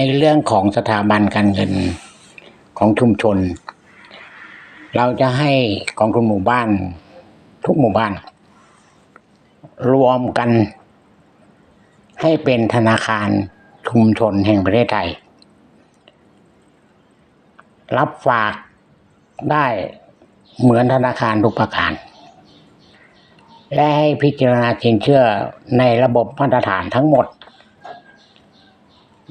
ในเรื่องของสถาบันการเงินของชุมชน เราจะให้กองทุนหมู่บ้าน ทุกหมู่บ้าน รวมกัน ให้เป็นธนาคารชุมชนแห่งประเทศไทย รับฝากได้เหมือนธนาคารทุกประการ และให้พิจารณาสินเชื่อในระบบมาตรฐานทั้งหมด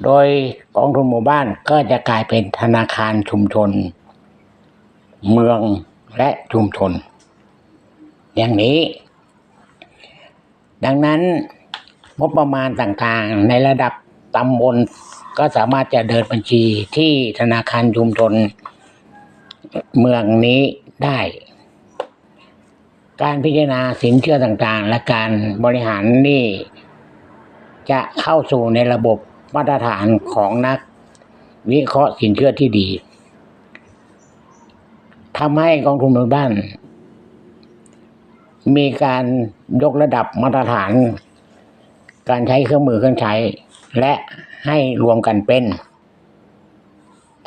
โดยกองทุนหมู่บ้านก็จะกลายเป็นธนาคารชุมชน เมืองและชุมชน อย่างนี้ ดังนั้นงบประมาณต่างๆ ในระดับตำบลก็สามารถจะเดินบัญชีที่ธนาคารชุมชน เมืองนี้ได้ การพิจารณาสินเชื่อต่างๆ และการบริหารนี่ จะเข้าสู่ในระบบ มาตรฐานของนัก วิเคราะห์สินเชื่อที่ดีทำให้กองทุนหมู่บ้าน มีการยกระดับมาตรฐาน การใช้เครื่องมือเครื่องใช้ และให้รวมกันเป็น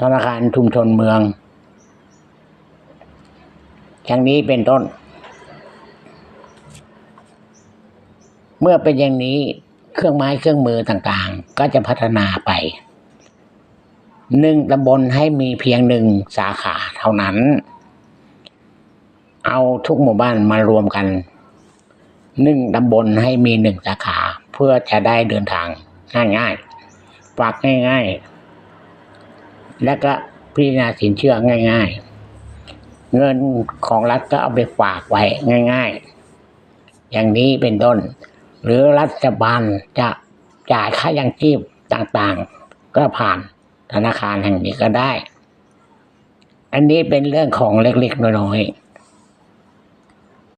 ธนาคารชุมชนเมืองอย่างนี้เป็นต้น เมื่อเป็นอย่างนี้ เครื่องไม้เครื่องมือต่างๆ ก็จะพัฒนาไปหนึ่งตำบลให้มีเพียงหนึ่งสาขาเท่านั้น เอาทุกหมู่บ้านมารวมกันหนึ่งตำบลให้มีหนึ่งสาขาเพื่อจะได้เดินทางง่ายๆฝากง่าย ๆ และก็พิจารณาสินเชื่อง่าย ๆ เงินของรัฐก็เอาไปฝากไว้ง่าย ๆ อย่างนี้เป็นต้น หรือรัฐบาลจะจ่ายค่ายังชีพต่างๆ ก็ผ่านธนาคารแห่งนี้ก็ได้ อันนี้เป็นเรื่องของเล็กๆน้อยๆ